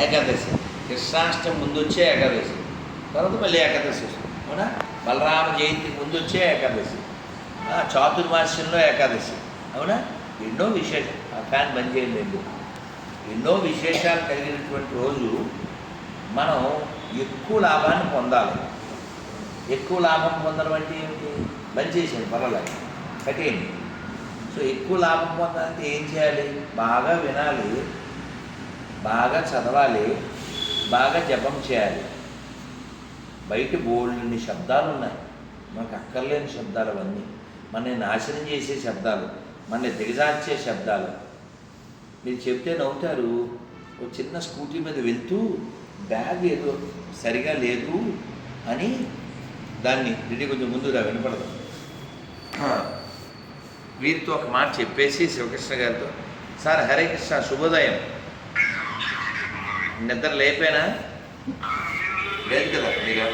ఏకాదశి. కృష్ణాష్టమి ముందు వచ్చే ఏకాదశి. తర్వాత మళ్ళీ ఏకాదశి వస్తుంది. అవునా? బలరామ జయంతి ముందు వచ్చే ఏకాదశి. ఆ, చాతుర్మాస్యంలో ఏకాదశి. అవునా? ఎన్నో విశేషం ఆ ఫ్యాన్ బంద్ చేయండి ఎన్నో విశేషాలు కలిగినటువంటి రోజు మనం ఎక్కువ లాభాన్ని పొందాలి. ఎక్కువ లాభం పొందడం అంటే ఏమిటి? బంద్ చేసేది పర్వాలేదు. కట్టేయండి. సో ఎక్కువ లాభం పొందాలంటే ఏం చేయాలి? బాగా వినాలి. బాగా చదవాలి బాగా జపం చేయాలి. బయట బోల్డ్ని శబ్దాలు ఉన్నాయి మనకు అక్కర్లేని శబ్దాలు అవన్నీ. మనని నాశనం చేసే శబ్దాలు మనని దిగజార్చే శబ్దాలు. మీరు చెప్తే నవ్వుతారు ఒక చిన్న స్కూటీ మీద వెళ్తూ బ్యాగ్ ఏదో సరిగా లేదు అని దాన్ని ఇది కొంచెం ముందుగా వినపడదు. వీరితో ఒక మాట చెప్పేసి శివకృష్ణ గారితో సార్ హరే కృష్ణ శుభోదయం. నిద్ర లేపేనా? లేదు కదా మీరు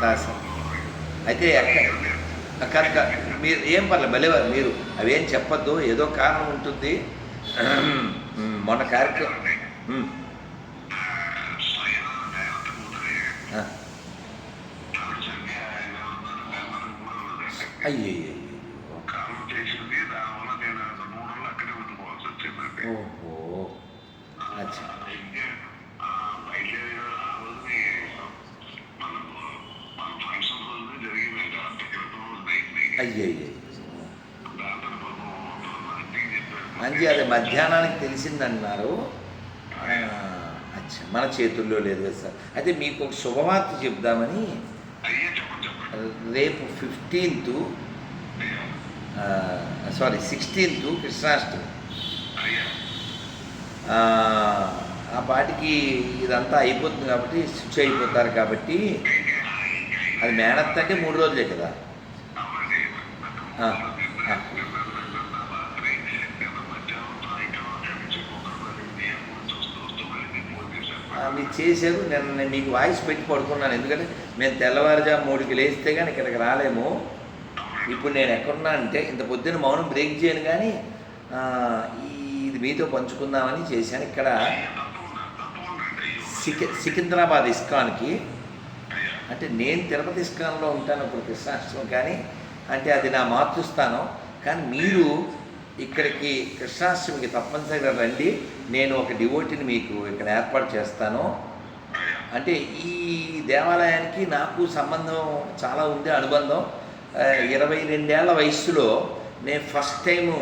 సార్ సార్. అయితే కనుక మీరు ఏం పర్లేదు భలేవారు మీరు. అవేం చెప్పొద్దు ఏదో కారణం ఉంటుంది. మొన్న కార్యక్రమం అయ్యో ఓహో. అచ్చా. అయ్యయ్యో. మంచి అది మధ్యాహ్నానికి తెలిసిందన్నారు. అచ్చా. మన చేతుల్లో లేదు కదా సార్. అయితే మీకు ఒక శుభవార్త చెప్దామని రేపు ఫిఫ్టీన్త్ సారీ సిక్స్టీన్త్ కృష్ణాష్టమి. ఆ, పాటికి ఇదంతా అయిపోతుంది కాబట్టి స్విచ్ అయిపోతారు కాబట్టి అది మేనత్ అంటే మూడు రోజులే కదా. మీరు చేశారు. నేను మీకు వాయిస్ పెట్టి పడుకున్నాను. ఎందుకంటే మేము తెల్లవారుజా మూడుకి లేస్తే కానీ ఇక్కడికి రాలేము. ఇప్పుడు నేను ఎక్కడున్నా అంటే ఇంత పొద్దున్న మౌనం బ్రేక్ చేయను కానీ ఈ- మీతో పంచుకుందామని చేశాను. ఇక్కడ సికి సికింద్రాబాద్ ఇస్కాన్కి అంటే నేను తిరుపతి ఇస్కాన్లో ఉంటాను ఇప్పుడు కృష్ణాష్టమి కానీ అంటే అది నా మాతృస్థానం. కానీ మీరు ఇక్కడికి కృష్ణాష్టమికి తప్పనిసరిగా రండి. నేను ఒక డివోటిని మీకు ఇక్కడ ఏర్పాటు చేస్తాను. అంటే ఈ దేవాలయానికి నాకు సంబంధం చాలా ఉంది అనుబంధం. ఇరవై రెండేళ్ళ వయస్సులో నేను ఫస్ట్ టైము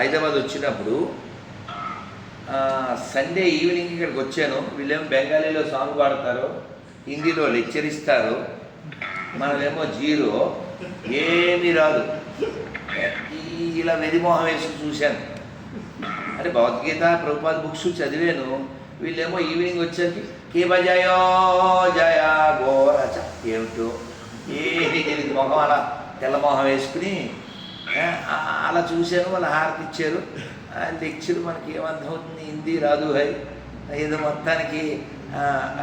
హైదరాబాద్ వచ్చినప్పుడు సండే ఈవినింగ్ ఇక్కడికి వచ్చాను. వీళ్ళేమో బెంగాలీలో సాంగ్ పాడతారు హిందీలో లెక్చర్ ఇస్తారు. మనమేమో జీరో. ఏమీ రాదు. ఈ- ఇలా వెరిమోహం వేసి చూశాను. అంటే భగవద్గీత ప్రభుపాద బుక్స్ చదివాను. వీళ్ళేమో ఈవినింగ్ వచ్చేసరికి కే బజాయో జయా గోరచ ఏమిటో. ఏమీ తెలియదు మొహం అలా తెల్ల మొహం వేసుకుని అలా చూశాను. వాళ్ళు హారతి ఇచ్చారు. లెక్చర్ మనకి ఏమర్థమవుతుంది? హిందీ రాదు హై. ఏదో మొత్తానికి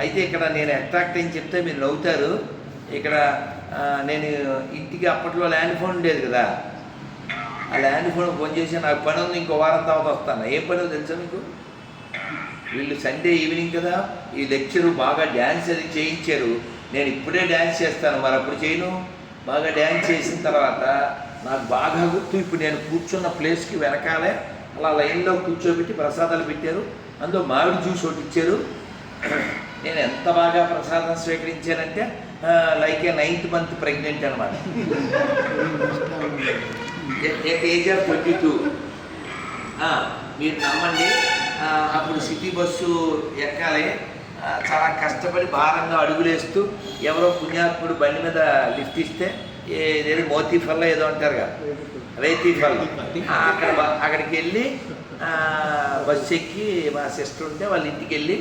అయితే ఇక్కడ నేను అట్రాక్ట్ అని చెప్తే మీరు నవ్వుతారు. ఇక్కడ నేను ఇంటికి అప్పట్లో ల్యాండ్ ఫోన్ ఉండేది కదా. ఆ ల్యాండ్ ఫోన్ ఫోన్ చేసి నాకు పని ఉంది ఇంకో వారం తర్వాత వస్తాను. ఏం పని తెలుసా మీకు? వీళ్ళు సండే ఈవినింగ్ కదా ఈ లెక్చరు బాగా డ్యాన్స్ అది చేయించారు. నేను ఇప్పుడే డ్యాన్స్ చేస్తాను మరి అప్పుడు చేయను. బాగా డ్యాన్స్ చేసిన తర్వాత నాకు బాగా గుర్తు ఇప్పుడు నేను కూర్చున్న ప్లేస్కి వెనకాలే అలా లైన్లో కూర్చోబెట్టి ప్రసాదాలు పెట్టారు. అందులో మామిడి జ్యూస్ ఒకటి ఇచ్చారు. నేను ఎంత బాగా ప్రసాదం స్వీకరించానంటే like a ninth month pregnant అనమాట ఏజ్ ఆఫ్ ట్వంటీ టూ మీరు నమ్మండి. అప్పుడు సిటీ బస్సు ఎక్కాలి. చాలా కష్టపడి భారంగా అడుగులేస్తూ ఎవరో పుణ్యాత్ముడు బండి మీద లిఫ్ట్ ఇస్తే ఏదేదో మోతీఫల్లా ఏదో అంటారుగా. ఆ, అక్కడ అక్కడికి వెళ్ళి బస్సు ఎక్కి మా సిస్టర్ ఉంటే వాళ్ళ ఇంటికి వెళ్ళి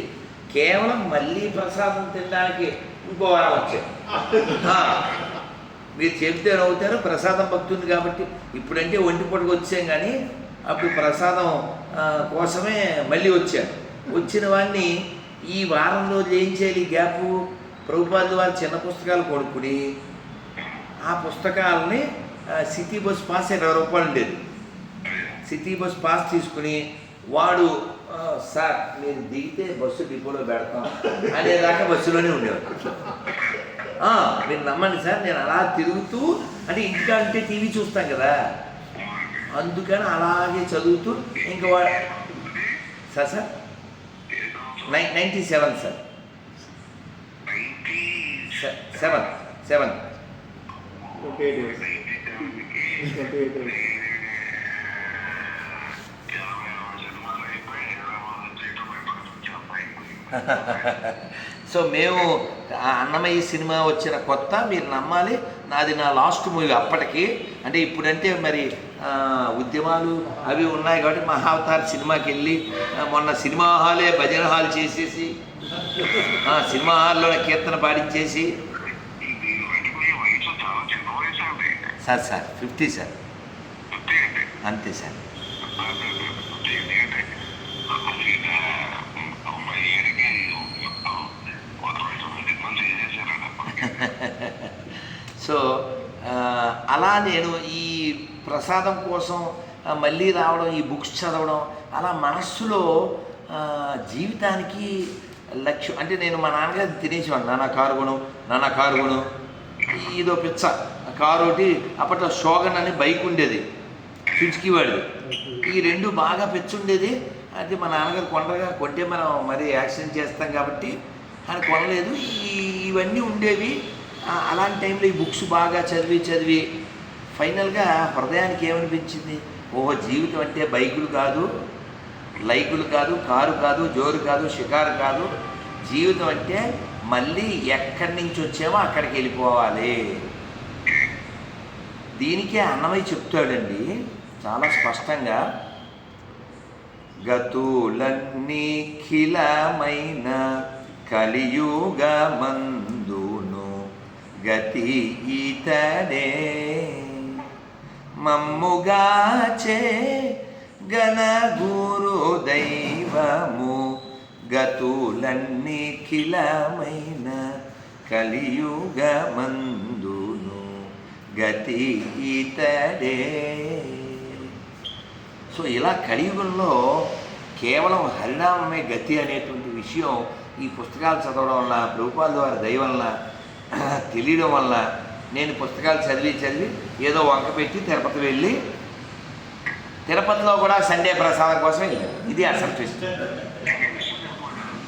కేవలం మళ్ళీ ప్రసాదం తినడానికి ఇంకో వారం వచ్చారు. ఆ, మీరు చెప్తే నవ్వుతారు ప్రసాదం భక్తుంది కాబట్టి ఇప్పుడంటే ఒంటి పొడికి వచ్చాం కానీ అప్పుడు ప్రసాదం కోసమే మళ్ళీ వచ్చాను వచ్చిన వాడిని ఈ వారం రోజులు ఏం చేయాలి గ్యాప్? ప్రభుపాద వారి చిన్న పుస్తకాలు కొనుక్కుని ఆ పుస్తకాలని సిటీ బస్ పాస్ ఇరవై రూపాయలు ఉండేది. సిటీ బస్ పాస్ తీసుకుని వాడు "ఆ, సార్ మీరు దిగితే బస్సు డిపోలో పెడతాం. అనేదాకా బస్సులోనే ఉండేవాడు. ఆ, మీరు నమ్మండి సార్ నేను అలా తిరుగుతూ అంటే ఇంటికంటే టీవీ చూస్తాం కదా. అందుకని అలాగే చదువుతూ ఇంకా వాడు sir sir? Nine ninety seven sir. సె- సెవెన్ సెవెన్. ట్వంటీ సో మేము అన్నమయ్య సినిమా వచ్చిన కొత్త మీరు నమ్మాలి. నాది నా లాస్ట్ మూవీ అప్పటికి. అంటే ఇప్పుడంటే మరి ఉద్యమాలు అవి ఉన్నాయి కాబట్టి మహావతార్ సినిమాకి వెళ్ళి మొన్న సినిమా హాలే భజన హాల్ చేసేసి ఆ, సినిమా హాల్లోనే కీర్తన పాడించేసి సార్ సార్ ఫిఫ్టీ సార్. అంతే సార్. సో అలా నేను ఈ ప్రసాదం కోసం మళ్ళీ రావడం ఈ బుక్స్ చదవడం అలా మనస్సులో జీవితానికి లక్ష్యం అంటే నేను మా నాన్నగారు తినేసేవాడు నాన్న కారు కొను నాన్న కారు కొను ఇదో పిచ్చ. కారు ఒకటి అప్పట్లో షోగన్ అని బైక్ ఉండేది సుజుకి వాడిది. ఈ రెండు బాగా పెచ్చుండేది. అంటే మా నాన్నగారు కొండగా కొంటే మనం మరి యాక్సిడెంట్ చేస్తాం కాబట్టి ఆయన కొనలేదు. ఈ ఇవన్నీ ఉండేవి. అలాంటి టైంలో ఈ బుక్స్ బాగా చదివి చదివి ఫైనల్గా హృదయానికి ఏమనిపించింది? ఓహో జీవితం అంటే బైకులు కాదు లైకులు కాదు కారు కాదు జోరు కాదు షికారు కాదు. జీవితం అంటే మళ్ళీ ఎక్కడి నుంచి వచ్చామో అక్కడికి వెళ్ళిపోవాలి. దీనికే అన్నమయ్య చెప్తాడండి చాలా స్పష్టంగా గతులన్నీ ఖిలమైన కలియుగ మందును గతి ఈతడే. మమ్ముగాచే గణ గురు దైవము గతులన్నీ ఖిలమైన కలియుగ మందును గతి ఈతడే సో ఇలా కలియుగంలో కేవలం హరినామమే గతి అనేటువంటి విషయం ఈ పుస్తకాలు చదవడం వల్ల ప్రభుపాల ద్వారా దయ వలన తెలియడం వల్ల నేను పుస్తకాలు చదివి చదివి ఏదో వంక పెట్టి తిరుపతి వెళ్ళి తిరుపతిలో కూడా సండే ప్రసాదం కోసం వెళ్ళాను. ఇది అసలు ట్విస్ట్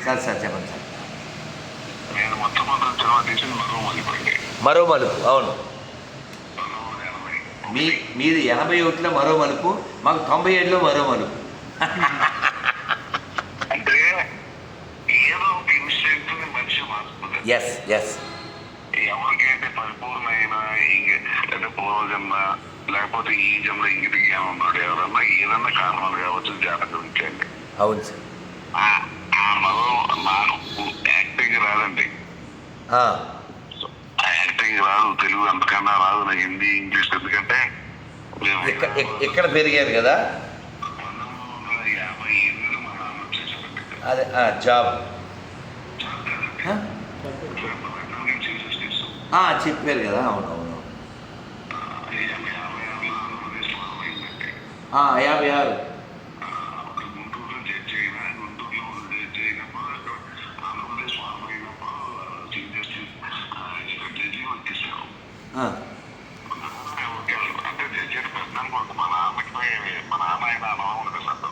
సార్ సార్ చెప్పండి సార్. మరో మలుపు అవును. మీ మీది ఎనభై ఒకటిలో మరో మలుపు మాకు తొంభై ఏడులో మరో మలుపు. ఎస్ ఎస్ ఎవరికైతే పరిపూర్ణమైన పూర్వజన్మ లేకపోతే ఈ జన్మ ఇంగిత జ్ఞానం ఉన్నాడు ఎవరన్నా ఏదన్నా కారణాలు కావచ్చు జాతకం ఇచ్చండి అవును సార్. ఆ- ఆ మరో నాకు యాక్టింగ్ రాదండి. యాక్టింగ్ రాదు తెలుగు అంతకన్నా రాదు నాకు హిందీ ఇంగ్లీష్ ఎందుకంటే ఇక్కడ పెరిగారు కదా? అదే ఆ, జాబ్. చెప్పారు కదా అవును అవును. ఆ, యాభై ఆరు.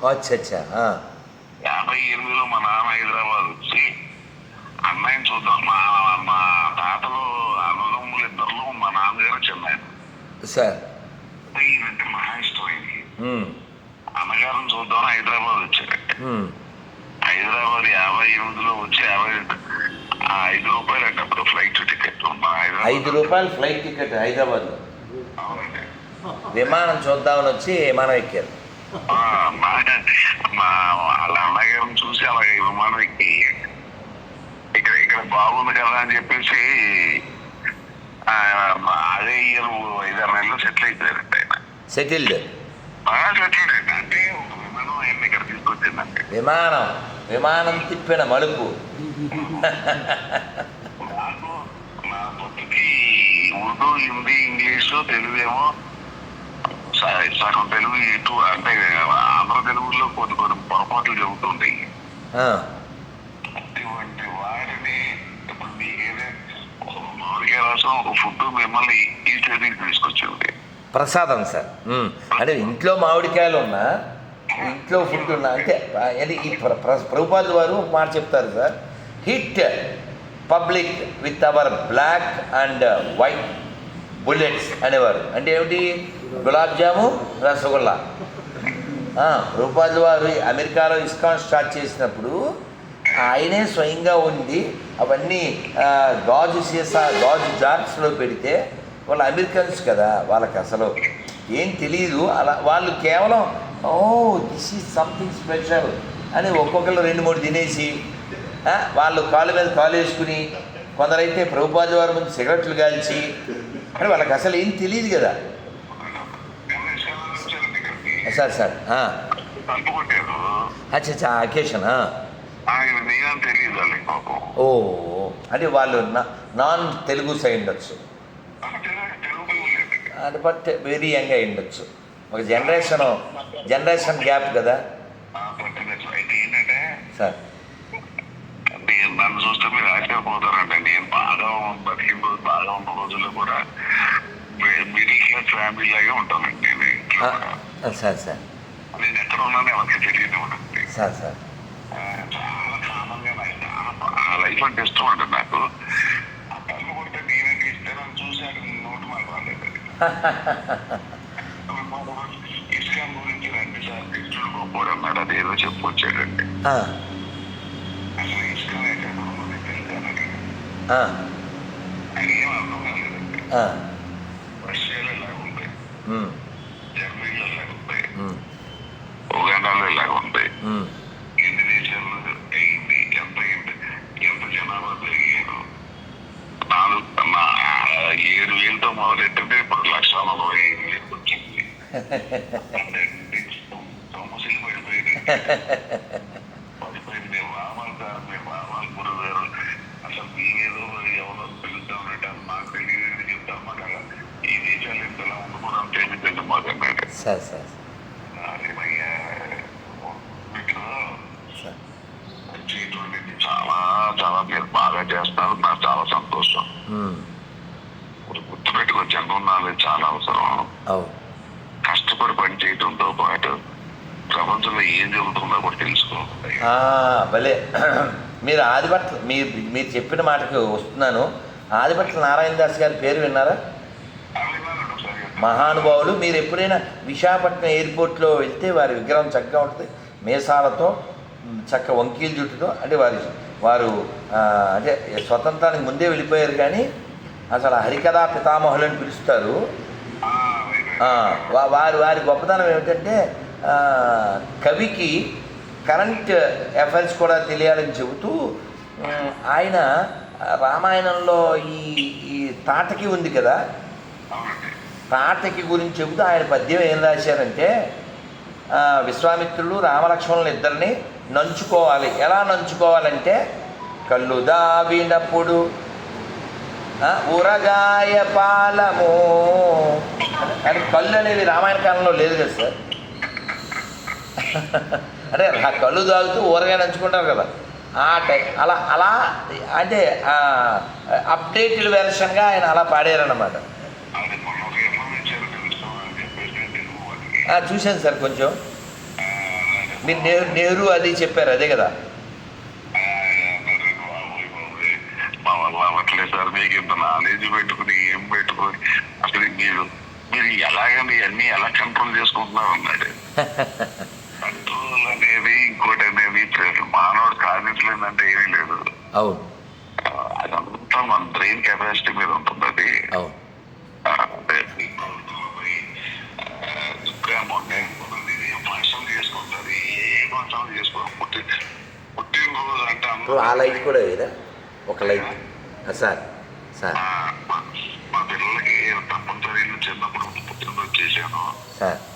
అచ్చా యాభై ఎనిమిదిలో మా నాన్న హైదరాబాద్ వచ్చి అన్నయ్యని చూద్దాం. మా మా తాతలు అన్నదమ్ములు ఇద్దరు మా నాన్నగారు చెన్నై. సార్. ఈయనంటే మహా ఇష్టం ఆయనకి. ఉమ్, అన్నగారిని చూద్దాం హైదరాబాద్ వచ్చారు ఉమ్, హైదరాబాద్ యాభై ఎనిమిదిలో వచ్చి యాభై ఐదు రూపాయలు అంటే అప్పుడు ఫ్లైట్ టికెట్. హైదరాబాద్ ఐదు రూపాయలు ఫ్లైట్ టికెట్ హైదరాబాద్లో. అవునండి. విమానం చూద్దామని వచ్చి విమానం ఎక్కారు. మా మా వాళ్ళ అన్నగారిని చూసి అలాగే విమానం ఎక్కి ఇక్కడ ఇక్కడ బాగుంది కదా అని చెప్పేసి ఆ, అదే ఇయర్ ఐదారు నెలలు సెటిల్ అయిపోయారండి ఆయన. సెటిల్డ్. బాగా సెటిల్ అండి అంటే విమానం ఆయన ఇక్కడ తీసుకొచ్చిందండి. విమానం విమానం తిప్పిన మలుపు. నాకు నా పొద్దుకి ఉర్దూ హిందీ ఇంగ్లీషు తెలుగు ఏమో సగం తెలుగు ఇటు అంటే ఆంధ్ర తెలుగులో కొన్ని కొన్ని పొరపాట్లు ఆ, అటువంటి వాడిని ఇప్పుడు మామిడికాయ రసం ఒక ఫుడ్ మిమ్మల్ని ఈ స్టేజ్కి తీసుకొచ్చింది. ప్రసాదం సార్. అంటే ఇంట్లో మామిడికాయలు ఉన్నా ఇంట్లో ఫుడ్ ఉన్నా అంటే అంటే ఈ ప్ర- ప్ర- ప్రభుపాదులు వారు ఒక మాట చెప్తారు sir. Hit public with our black and white bullets అనేవారు. అంటే ఏమిటి? గులాబ్ జాము రసగుల్లా. ఆ, వారు అమెరికాలో ఇస్కాన్ స్టార్ట్ చేసినప్పుడు ఆయనే స్వయంగా ఉండి అవన్నీ గాజు సీసా గాజు జార్స్లో పెడితే వాళ్ళు అమెరికన్స్ కదా వాళ్ళకి అసలు. ఏం తెలియదు అలా వాళ్ళు కేవలం oh this is something special అని ఒక్కొక్కరు రెండు మూడు తినేసి వాళ్ళు కాలు మీద కాలు వేసుకుని కొందరైతే ప్రభుపాది వారి ముందు సిగరెట్లు కాల్చి అంటే వాళ్ళకి అసలు ఏం తెలియదు కదా. సార్ సార్ కొట్టారు అచ్చా అకేషన్ ఆయన నేనని తెలియదు వాళ్ళకి పాపం ఓ అంటే వాళ్ళు నాన్ తెలుగు సైడ్ ఉండొచ్చు. అంటే బట్ వెరీ యంగ్ అయి ఉండొచ్చు. ఒక జనరేషన్ జనరేషన్ గ్యాప్ కదా. సార్. నేను నన్ను చూస్తే మీరు ఆశ్చర్యపోతారంటే నేను బాగా రోజు బాగా ఉన్న రోజుల్లో కూడా మిడిల్ క్లాస్ ఫ్యామిలీ లాగే ఉంటానండి నేను. సార్ సార్ నేను ఎక్కడ ఉన్నానో ఎవరికి తెలియదు సార్ సార్. చాలా కామన్గా ఆ లైఫ్ అంటే ఇష్టం అంటే నాకు. కళ్ళు కొడితే నేనంటే ఇస్తానని చూశాను నోటు మాట రాలేదు ఇస్కాన్ గురించి రెండు సార్లు కృష్ణుడు గొప్పడు అన్నాడు అదేదో చెప్పు వచ్చాడండి. ఆ, అసలు ఇస్కాన్ తెలుసానండి ఆ, ఆయన ఏం అర్థం కాలేదండి. ఆ, రష్యాలో ఇలా ఉంది ఉమ్, జర్మనీలో ఇలా ఉంది ఉమ్, ఇలా ఉంది. ఉమ్. ఇండోనేషియాలో అయింది. ఎంత అయింది? ఎంత జనాభా పెరిగారు నాలుగు నా ఏడు వేలతో మొదలెట్టితే ఇప్పుడు లక్ష నలభై ఐదు వేలకు వచ్చింది. పడిపోయింది పడిపోయింది మేము రావాలి సార్ మేము రావాలి గురువు గారు అసలు మీరేదో ఎవరో పిలుద్దామంటే మాకు తెలియదు చెప్తాం మాకు అలా ఈ దేశాలు ఇంతలా ఉండకూడదు తెలియదండి మాకు అన్నాడు సార్ సార్ అదేమయ్యా మీకు సార్ చేయటువంటి చాలా చాలా మీరు బాగా చేస్తున్నారు నాకు చాలా సంతోషం ఇప్పుడు గుర్తుపెట్టుకో జనం నాలెడ్జ్ చాలా అవసరం. కష్టపడి పని చేయడంతో పాటు ప్రపంచంలో ఏం జరుగుతుందో కూడా తెలుసుకోవాలి భలే. మీరు ఆదిభట్ల మీరు మీరు చెప్పిన మాటకు వస్తున్నాను. ఆదిభట్ల నారాయణ దాస్ గారి పేరు విన్నారా? మహానుభావులు మీరు ఎప్పుడైనా విశాఖపట్నం ఎయిర్పోర్ట్లో వెళ్తే వారి విగ్రహం చక్కగా ఉంటుంది. మేసాలతో చక్క వంకీల జుట్టుతో అంటే వారి వారు అంటే స్వతంత్రానికి ముందే వెళ్ళిపోయారు కానీ అసలు హరికథా పితామహులని పిలుస్తారు. వారి వారి గొప్పతనం ఏమిటంటే కవికి కరెంట్ అఫైర్స్ కూడా తెలియాలని చెబుతూ ఆయన రామాయణంలో ఈ ఈ తాటకి ఉంది కదా. తాటకి గురించి చెబుతూ ఆయన పద్యం ఏం రాశారంటే విశ్వామిత్రుడు విశ్వామిత్రులు రామలక్ష్మణులు ఇద్దరిని నంచుకోవాలి. ఎలా నంచుకోవాలంటే కళ్ళు దావినప్పుడు ఉరగాయ పాలము. అని కళ్ళు అనేవి రామాయణ కాలంలో లేదు కదా సార్? అంటే ఆ కళ్ళు తాగుతూ ఊరగాయ నంచుకుంటారు కదా. ఆ టై అలా అలా అంటే అప్డేటెడ్ వెర్షన్గా ఆయన అలా పాడారన్నమాట. చూశాను సార్ కొంచెం. మీరు నెహ్రూ నెహ్రూ అది చెప్పారు అదే కదా? అవ్వట్లేదు సార్ మీకు ఇంత నాలెడ్జ్ పెట్టుకుని ఏం పెట్టుకుని అసలు మీరు మీరు ఎలా కంట్రోల్ చేసుకుంటున్నారు అన్నాడు. కంట్రోల్ అనేది ఇంకోటి అనేది ప్ర- మానవుడు సాధించలేదంటే ఏమీ లేదు. అవును. అదంతా మన బ్రెయిన్ కెపాసిటీ మీద ఉంటుంది అది అవును. ఇప్పుడు ఆ లైట్ కూడా వేదా ఒక లైట్. Sir sir. మా- పిల్లలకి తప్పనిసరిగా చిన్నప్పుడు పుట్టినరోజు చేశాను. సార్.